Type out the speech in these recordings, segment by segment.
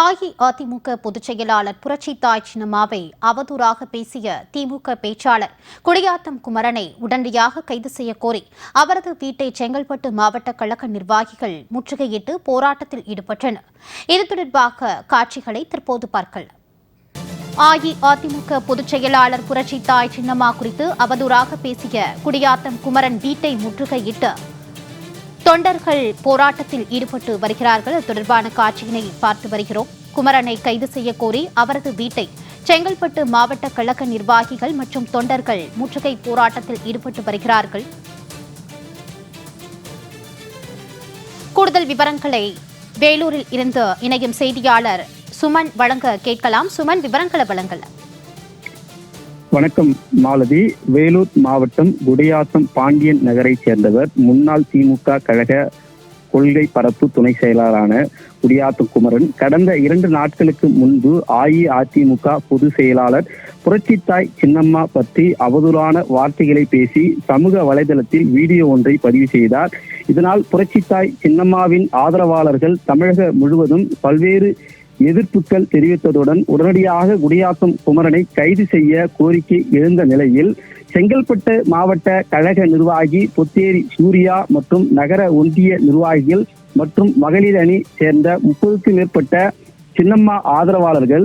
அஇஅதிமுக பொதுச் செயலாளர் புரட்சித்தாய் சின்னம்மாவை அவதூறாக பேசிய திமுக பேச்சாளர் குடியாத்தம் குமரனை உடனடியாக கைது செய்யக்கோரி அவரது வீட்டை செங்கல்பட்டு மாவட்ட கழக நிர்வாகிகள் முற்றுகையிட்டு போராட்டத்தில் ஈடுபட்டனர். இது தொடர்பாக காட்சிகளை தற்போது பார்க்கலாம். அஇஅதிமுக பொதுச் செயலாளர் புரட்சித்தாய் சின்னம்மா குறித்து அவதூறாக பேசிய குடியாத்தம் குமரன் வீட்டை முற்றுகையிட்டு தொண்டர்கள் போராட்டத்தில் ஈடுபட்டு வருகிறார்கள். அது தொடர்பான காட்சியினை பார்த்து வருகிறோம். குமரனை கைது செய்ய கோரி அவரது வீட்டை செங்கல்பட்டு மாவட்ட கழக நிர்வாகிகள் மற்றும் தொண்டர்கள் முற்றுகை போராட்டத்தில் ஈடுபட்டு வருகிறார்கள். கூடுதல் விவரங்களை வேலூரில் இருந்து இணையும் செய்தியாளர் சுமன் வழங்க கேட்கலாம். சுமன் விவரங்களை வழங்கலாம். வணக்கம் மாலதி. வேலூர் மாவட்டம் குடியாத்தம் பாண்டியன் நகரைச் சேர்ந்தவர் முன்னாள் திமுக கழக கொள்கை பரப்பு துணை செயலாளரான குடியாத்தம் குமரன். கடந்த இரண்டு நாட்களுக்கு முன்பு அஇஅதிமுக பொதுச் செயலாளர் புரட்சித்தாய் சின்னம்மா பற்றி அவதூறான வார்த்தைகளை பேசி சமூக வலைதளத்தில் வீடியோ ஒன்றை பதிவு செய்தார். இதனால் புரட்சித்தாய் சின்னம்மாவின் ஆதரவாளர்கள் தமிழக முழுவதும் பல்வேறு எதிர்ப்புகள் தெரிவித்ததுடன் உடனடியாக குடியாத்தம் குமரனை கைது செய்ய கோரிக்கை எழுந்த நிலையில் செங்கல்பட்டு மாவட்ட கழக நிர்வாகி பொத்தேரி சூர்யா மற்றும் நகர ஒன்றிய நிர்வாகிகள் மற்றும் மகளிர் அணி சேர்ந்த முப்பதுக்கும் மேற்பட்ட சின்னம்மா ஆதரவாளர்கள்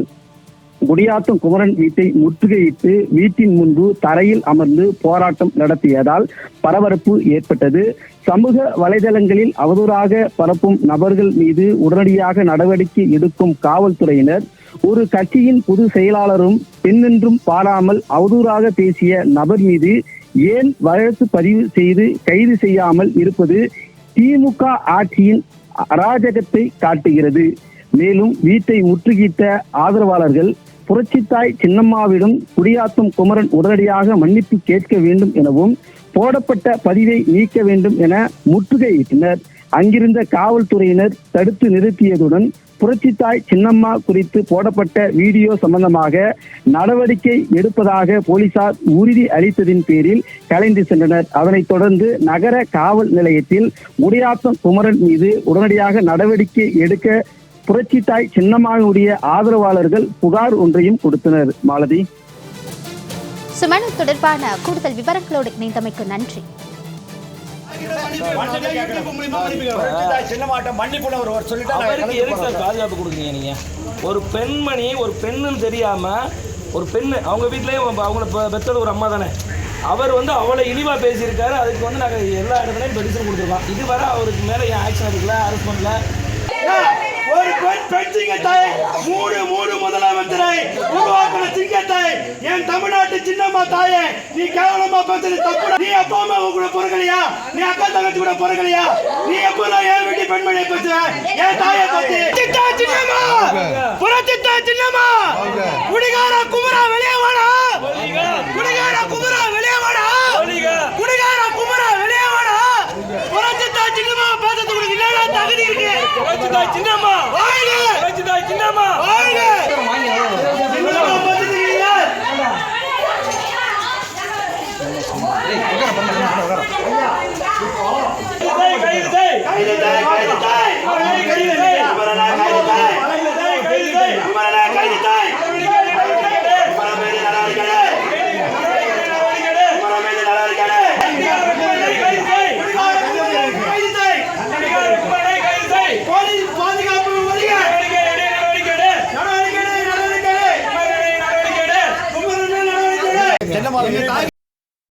குடியாத்தம் குமரன் வீட்டை முற்றுகையிட்டு வீட்டின் முன்பு தரையில் அமர்ந்து போராட்டம் நடத்தியதால் பரபரப்பு ஏற்பட்டது. சமூக வலைதளங்களில் அவதூறாக பரப்பும் நபர்கள் மீது உடனடியாக நடவடிக்கை எடுக்கும் காவல்துறையினர் ஒரு கட்சியின் பொது செயலாளரும் பெண்ணென்றும் பாராமல் அவதூறாக பேசிய நபர் மீது ஏன் வழக்கு பதிவு செய்து கைது செய்யாமல் இருப்பது திமுக ஆட்சியின் அராஜகத்தை காட்டுகிறது. மேலும் வீட்டை முற்றுகிட்ட ஆதரவாளர்கள் புரட்சித்தாய் சின்னம்மாவிடம் குடியாத்தும் குமரன் உடனடியாக மன்னிப்பு கேட்க வேண்டும் எனவும் போடப்பட்ட பதிவை நீக்க வேண்டும் என முற்றுகையிட்டனர் அங்கிருந்த காவல்துறையினர் தடுத்து நிறுத்தியதுடன் புரட்சித்தாய் சின்னம்மா குறித்து போடப்பட்ட வீடியோ சம்பந்தமாக நடவடிக்கை எடுப்பதாக போலீசார் உறுதி அளித்ததின் பேரில் கலைந்து சென்றனர். அதனைத் தொடர்ந்து நகர காவல் நிலையத்தில் முடியாத்தம் குமரன் மீது உடனடியாக நடவடிக்கை எடுக்க புரட்சித்தாய் சின்னம்மாவுடைய ஆதரவாளர்கள் புகார் ஒன்றையும் கொடுத்தனர். மாலதி. சுமன் தொடர்பான கூடுதல் விவரங்களோடு இணைந்தமைக்கு நன்றி. பாதுகாப்பு கொடுக்குறீங்க நீங்க? ஒரு பெண்மணி ஒரு பெண்ணுன்னு தெரியாம ஒரு பெண்ணு அவங்க வீட்லயும் அவங்கள பெத்தது ஒரு அம்மா தானே. அவர் வந்து அவளை இழிவா பேசியிருக்காரு. அதுக்கு வந்து நாங்கள் எல்லா இடத்துலையும் பெடிஷன் கொடுத்துருக்கோம். இதுவரை அவருக்கு மேலே என் ஆக்ஷன் எடுக்கல அரெஸ்ட் பண்ணல? பெண் சிங்கத்தை மூணு மூணு முதலமைச்சரை. உருவாக்கின சிங்கத்தை என் தமிழ்நாட்டு சின்னம்மா தாயே நீ கேவலமா பேசுறது தப்பு நீ அப்பா அம்மா கூட பிறக்கலையா? நீ அக்கா தங்கச்சி கூட பிறக்கலையா? நீ எப்பதான் என் வீட்டு பெண்மணியை பேசுவ? என் தாயை பத்தி சித்தா சின்னம்மா! புரட்சித்தா சின்னம்மா! குடிகார குமரா வெளியே வாடா குடிகார குமரா வெளியே வாடா குடிகார குமரா வெளியே வாடா புரட்சித்தா சின்னம்மா பேசுறது உனக்கு என்னடா தகுதி இருக்கு புரட்சிதாய் சின்னம்மா. சின்னம்மா. சின்னம்மா? கைது கைது கைது. கைது